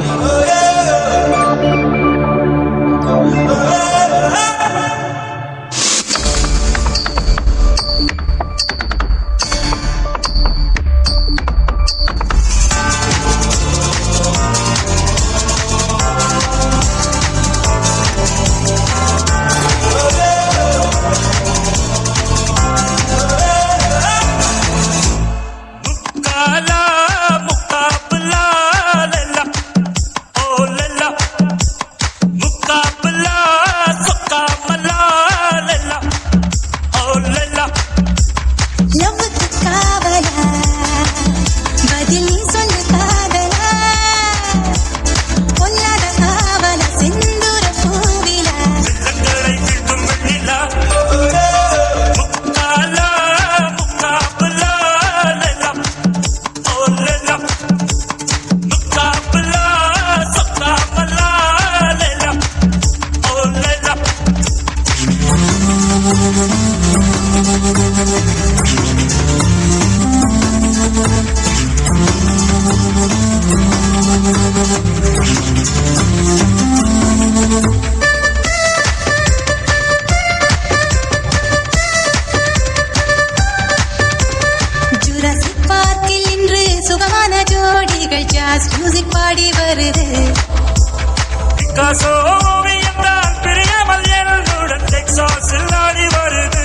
Oh. ஜாஸ் music பாடி வருது. Picasso ஓவியம் தான் பிரியாமல் என்னுடன் டெக்சாஸில் ஆடி வருது.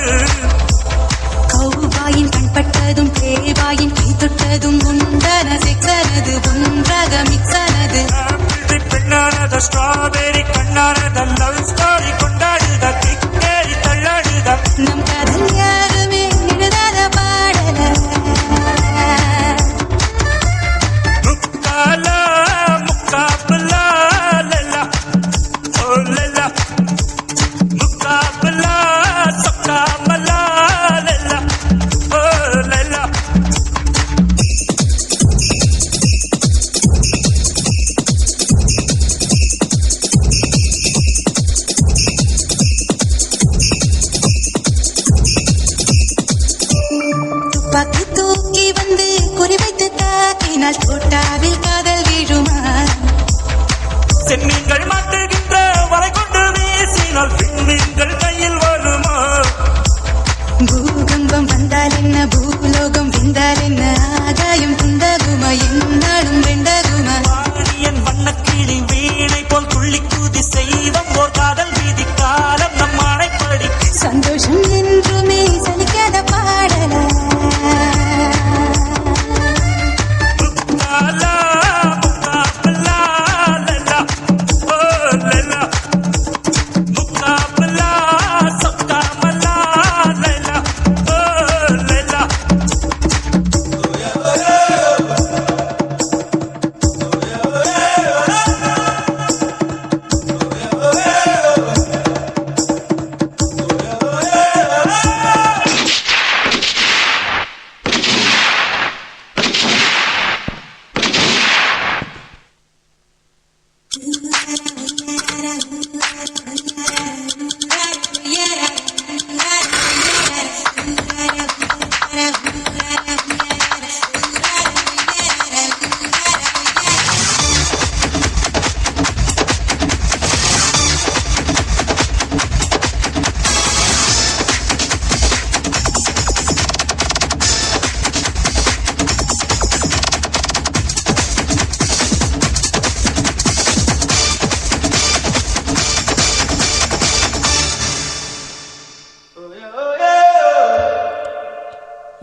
கௌபாயின் கண்பட்டதும் பிளேபாயின் கை தொட்டதும் உண்டான செக்ஸனது ஒன்றாக மிக்ஸானது ஆப்பிள் பெண்ணானத ஸ்ட்ராபெரி கண்ணானத லவ் ஸ்டோரி லல்லா முக்காபுலா சொக்காமலா லல்லா ஓ லல்லா துப்பாக்கி தூக்கி வந்து குறிவைத்து தாக்கினால் தோட்டாவில் காதல் வீழுமா? செம்மீன்கள் al.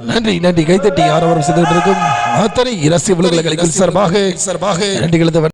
நன்றி நன்றி. கைத்தட்டி ஆரவாரம் செய்து கொண்டிருக்கும் அத்தனை இரசிய உலக சார்பாக சார்பாக நன்றிகளது